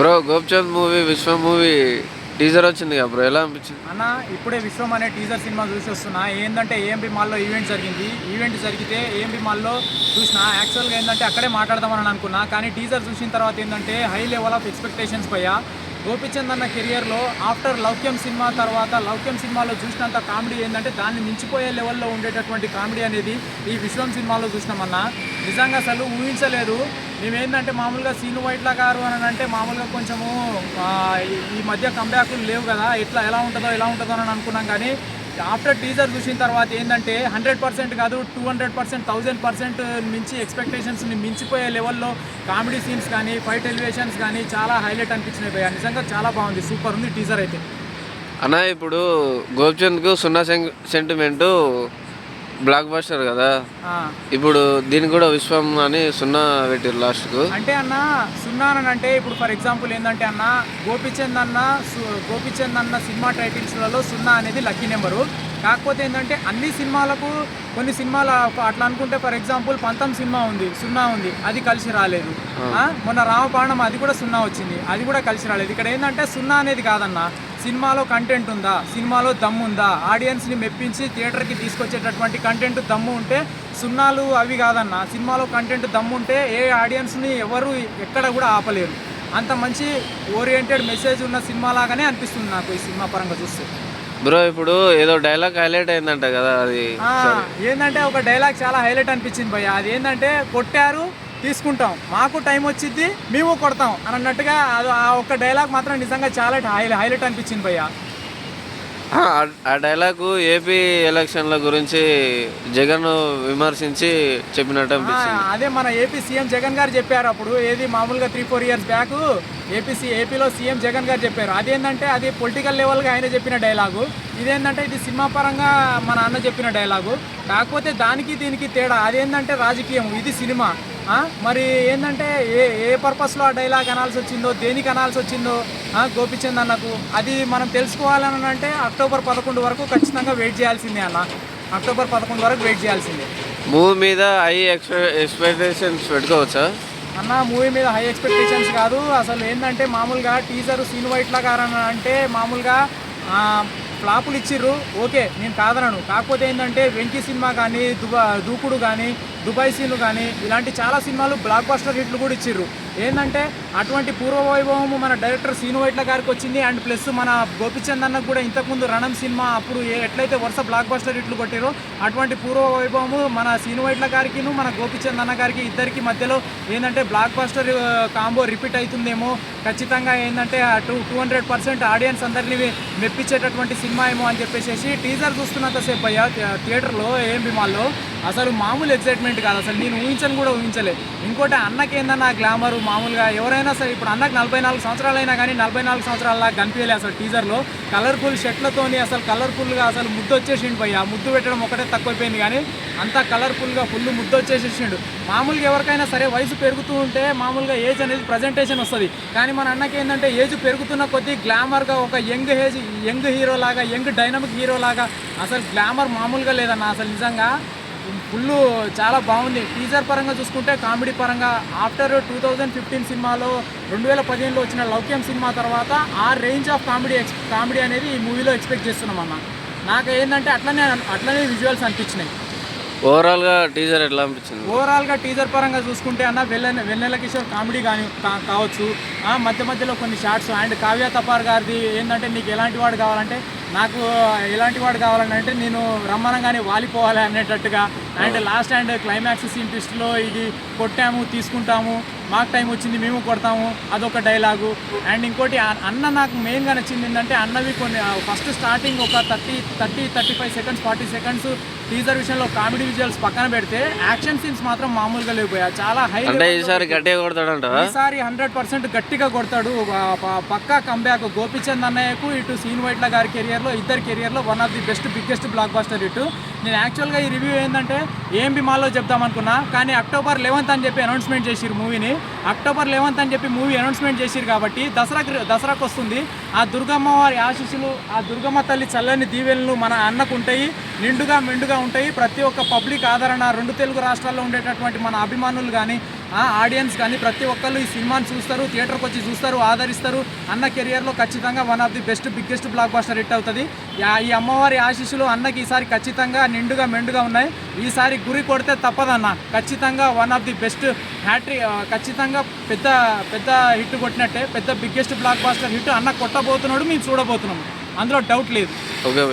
Bro Gopichand movie Vishwa movie teaser వచ్చింది కదా bro ఎలా అనిపించింది? అన్న ఇప్పుడే విశ్వం అనే టీజర్ సినిమా చూసి వస్తున్నా. ఏంటంటే ఏఎంబి మాల్లో ఈవెంట్ జరిగింది. ఈవెంట్ జరిగితే ఏఎంబి మాల్లో చూసిన యాక్చువల్గా ఏంటంటే అక్కడే మాట్లాడదామని అనుకున్నా. కానీ టీజర్ చూసిన తర్వాత ఏంటంటే హై లెవెల్ ఆఫ్ ఎక్స్పెక్టేషన్స్ పోయా. గోపిచంద్ అన్న కెరియర్లో ఆఫ్టర్ లౌక్యం సినిమా తర్వాత లౌక్యం సినిమాలో చూసినంత కామెడీ ఏంటంటే దాన్ని మించిపోయే లెవెల్లో ఉండేటటువంటి కామెడీ అనేది ఈ విశ్వం సినిమాలో చూసినామన్నా నిజంగా అసలు ఊహించలేదు. మేమేంటంటే మామూలుగా సీను వైట్ల గారు అని అంటే మామూలుగా కొంచెము ఈ- మధ్య కంబ్యాక్లు లేవు కదా. ఎట్లా ఎలా ఉంటుందో ఎలా ఉంటుందో అని అనుకున్నాం కానీ ఆఫ్టర్ టీజర్ చూసిన తర్వాత ఏంటంటే హండ్రెడ్ పర్సెంట్ కాదు two hundred percent thousand percent మించి ఎక్స్పెక్టేషన్స్ని మించిపోయే లెవెల్లో కామెడీ సీన్స్ కానీ ఫైట్ ఎలివేషన్స్ కానీ చాలా హైలైట్ అనిపించినాయి భయ నిజంగా చాలా బాగుంది. సూపర్ ఉంది టీజర్ అయితే. అన్న ఇప్పుడు గోప్చంద్కు సున్నా సెంటిమెంటు బ్లాక్ బస్టర్ కదా. ఇప్పుడు దీనికి కూడా విశ్వం అని సున్నా పెట్టారు లాస్ట్కు అంటే అన్న సున్నా అని అంటే ఇప్పుడు ఫర్ ఎగ్జాంపుల్ ఏంటంటే అన్న గోపిచంద్ అన్న గోపిచంద్ అన్న సినిమా టైటిల్స్లలో సున్నా అనేది లక్కీ నెంబరు కాకపోతే ఏంటంటే అన్ని సినిమాలకు కొన్ని సినిమాలు అట్లా అనుకుంటే ఫర్ ఎగ్జాంపుల్ పంతం సినిమా ఉంది సున్నా ఉంది అది కలిసి రాలేదు. మొన్న రామబాణం అది కూడా సున్నా వచ్చింది అది కూడా కలిసి రాలేదు. ఇక్కడ ఏంటంటే సున్నా అనేది కాదన్న. సినిమాలో కంటెంట్ ఉందా? సినిమాలో దమ్ము ఉందా? ఆడియన్స్ని మెప్పించి థియేటర్కి తీసుకొచ్చేటటువంటి కంటెంట్ దమ్ము ఉంటే సున్నాలు అవి కాదన్న. సినిమాలో కంటెంట్ దమ్ము ఉంటే ఏ ఆడియన్స్ని ఎవరు ఎక్కడ కూడా ఆపలేరు. అంత మంచి ఓరియంటెడ్ మెసేజ్ ఉన్న సినిమా లాగానే అనిపిస్తుంది నాకు ఈ సినిమా పరంగా చూస్తే. బ్రో ఇప్పుడు ఏదో డైలాగ్ హైలైట్ అయిందంట కదా అది. ఏంటంటే ఒక డైలాగ్ చాలా హైలైట్ అనిపించింది భయ్య. అది ఏంటంటే కొట్టారు తీసుకుంటాం. మాకు టైం వచ్చింది మేము కొడతాం అని అన్నట్టుగా అది ఆ ఒక్క డైలాగ్ మాత్రం నిజంగా చాలా హైలైట్ హైలైట్ అనిపించింది భయ్య. ఆ, డైలాగ్ ఏపీ ఎలక్షన్ల గురించి జగన్ విమర్శించి చెప్పినట్టు అనిపించింది. అదే మన ఏపీ సీఎం జగన్ గారు చెప్పారు అప్పుడు ఏది మామూలుగా three four years back AP ఏపీలో సీఎం జగన్ గారు చెప్పారు. అదేంటంటే అది పొలిటికల్ లెవెల్గా ఆయన చెప్పిన డైలాగు ఇదేంటంటే ఇది సినిమా పరంగా మన అన్న చెప్పిన డైలాగు కాకపోతే దానికి దీనికి తేడా అదేంటంటే రాజకీయం ఇది సినిమా. మరి ఏంటంటే ఏ ఏ పర్పస్లో ఆ డైలాగ్ అనాల్సి వచ్చిందో దేనికి అనాల్సి వచ్చిందో గోపిచంద్ అన్నకు అది మనం తెలుసుకోవాలని అంటే అక్టోబర్ పదకొండు వరకు ఖచ్చితంగా వెయిట్ చేయాల్సిందే అన్న. అక్టోబర్ పదకొండు వరకు వెయిట్ చేయాల్సిందే. మూవీ మీద హై ఎక్స్పె ఎక్స్పెక్టేషన్స్ పెట్టుకోవచ్చా? అన్న మూవీ మీద హై ఎక్స్పెక్టేషన్స్ కాదు. అసలు ఏంటంటే మామూలుగా టీజర్ సీన్ వైట్లా గారని అంటే మామూలుగా ఫ్లాపులు ఇచ్చిర్రు. ఓకే నేను కాదనను. కాకపోతే ఏంటంటే వెంకీ సినిమా కానీ దుబా దూకుడు కానీ దుబాయ్ సీన్లు కానీ ఇలాంటి చాలా సినిమాలు బ్లాక్ బస్టర్ హిట్లు కూడా ఇచ్చిర్రు. ఏంటంటే అటువంటి పూర్వ వైభవము మన డైరెక్టర్ సీను వైట్ల గారికి వచ్చింది. అండ్ ప్లస్ మన గోపిచంద్ అన్నకు కూడా ఇంతకుముందు రణం సినిమా అప్పుడు ఎట్లయితే వరుస బ్లాక్ బస్టర్ ఇట్లు కొట్టారో అటువంటి పూర్వ వైభవము మన సీను వైట్ల మన గోపిచంద్ అన్న గారికి ఇద్దరికి మధ్యలో ఏంటంటే బ్లాక్ బస్టర్ కాంబో రిపీట్ అవుతుందేమో ఖచ్చితంగా ఏంటంటే two two hundred percent audience అందరినీ మెప్పించేటటువంటి సినిమా ఏమో అని చెప్పేసి టీజర్ చూస్తున్నంతసేపు అయ్యా థియేటర్లో ఏఎంబి మాల్లో అసలు మామూలు ఎక్సైట్మెంట్ కాదు. అసలు నేను ఊహించను కూడా ఊహించలే. ఇంకోటి అన్నకేందన్న గ్లామరు గ్లామర్ మామూలుగా ఎవరైనా సరే ఇప్పుడు అన్నకు నలభై నాలుగు సంవత్సరాలు అయినా కానీ నలభై నాలుగు సంవత్సరాల కనిపించలే అసలు టీజర్లో కలర్ఫుల్ షర్ట్లతోని అసలు కలర్ఫుల్గా అసలు ముద్దు వచ్చేసిండు పోయి ఆ ముద్దు పెట్టడం ఒకటే తక్కువైపోయింది కానీ అంతా కలర్ఫుల్గా ఫుల్ ముద్దు వచ్చేసేసిండు మామూలుగా ఎవరికైనా సరే వయసు పెరుగుతూ ఉంటే మామూలుగా ఏజ్ అనేది ప్రజెంటేషన్ వస్తుంది. కానీ మన అన్నకి ఏంటంటే ఏజ్ పెరుగుతున్న కొద్దీ గ్లామర్గా ఒక యంగ్ ఏజ్ యంగ్ హీరో లాగా యంగ్ డైనమిక్ హీరో లాగా అసలు గ్లామర్ మామూలుగా లేదన్న. అసలు నిజంగా ఫుల్ చాలా బాగుంది. టీజర్ పరంగా చూసుకుంటే కామెడీ పరంగా ఆఫ్టర్ టూ థౌజండ్ ఫిఫ్టీన్ సినిమాలో రెండు వేల పదిహేనులో వచ్చిన లౌక్యం సినిమా తర్వాత ఆ range of comedy ex comedy అనేది ఈ మూవీలో ఎక్స్పెక్ట్ చేస్తున్నాం అన్న. నాకు ఏంటంటే అట్లనే అట్లనే విజువల్స్ అనిపించినాయి. ఓవరాల్గా టీజర్ ఎట్లా అనిపించింది? ఓవరాల్గా టీజర్ పరంగా చూసుకుంటే అన్న వెన్నెల వెన్నెల కిషోర్ కామెడీ కానీ కావచ్చు. ఆ, మధ్య మధ్యలో కొన్ని షార్ట్స్ అండ్ కావ్య తపార్ గారిది ఏంటంటే నీకు ఎలాంటి వాడు కావాలంటే నాకు ఎలాంటి వాడు కావాలని అంటే నేను రమ్మనంగానే వాలిపోవాలి అనేటట్టుగా. And last and climax scene ట్విస్ట్లో ఇది కొట్టాము తీసుకుంటాము మాకు టైం వచ్చింది మేము కొడతాము అదొక డైలాగు. అండ్ ఇంకోటి అన్న నాకు మెయిన్గా నచ్చింది ఏంటంటే అన్నవి కొన్ని ఫస్ట్ స్టార్టింగ్ ఒక thirty thirty thirty five seconds forty seconds teaser విషయంలో కామెడీ విజువల్స్ పక్కన పెడితే యాక్షన్ సీన్స్ మాత్రం మామూలుగా లేకపోయా. చాలా హై అంటే ఈసారి గట్టిగా కొడతాడంట ఈసారి హండ్రెడ్ పర్సెంట్ గట్టిగా కొడతాడు. పక్కా కంబ్యాక్ గోపిచంద్ అన్నయ్యకు ఇటు సీన్ వైట్ల గారి కెరియర్లో ఇద్దరి కెరియర్లో one of the best biggest blockbuster ఇటు నేను యాక్చువల్గా ఈ రివ్యూ ఏంటంటే ఏంబి మాల్లో చెప్దాం అనుకున్నా కానీ అక్టోబర్ లెవెన్త్ అని చెప్పి అనౌన్స్మెంట్ చేసిరు మూవీని అక్టోబర్ లెవెన్త్ అని చెప్పి మూవీ అనౌన్స్మెంట్ చేసిరు కాబట్టి దసరాకి దసరాకు వస్తుంది. ఆ దుర్గమ్మ వారి ఆశీస్సులు ఆ దుర్గమ్మ తల్లి చల్లని దీవెనలు మన అన్నకు ఉంటాయి నిండుగా మెండుగా ఉంటాయి. ప్రతి ఒక్క పబ్లిక్ ఆదరణ రెండు తెలుగు రాష్ట్రాల్లో ఉండేటటువంటి మన అభిమానులు కానీ ఆడియన్స్ కానీ ప్రతి ఒక్కళ్ళు ఈ సినిమాని చూస్తారు థియేటర్కి వచ్చి చూస్తారు ఆదరిస్తారు. అన్న కెరియర్లో ఖచ్చితంగా one of the best biggest blockbuster hit అవుతుంది. ఈ అమ్మవారి ఆశీస్సులు అన్నకి ఈసారి ఖచ్చితంగా నిండుగా మెండుగా ఉన్నాయి. ఈసారి గురి కొడితే తప్పదన్న. ఖచ్చితంగా one of the best hat-trick ఖచ్చితంగా పెద్ద పెద్ద హిట్ కొట్టినట్టే పెద్ద బిగ్గెస్ట్ బ్లాక్ బాస్టర్ హిట్ అన్న కొట్టబోతున్నాడు మేము చూడబోతున్నాం. అందులో డౌట్ లేదు. ఓకే.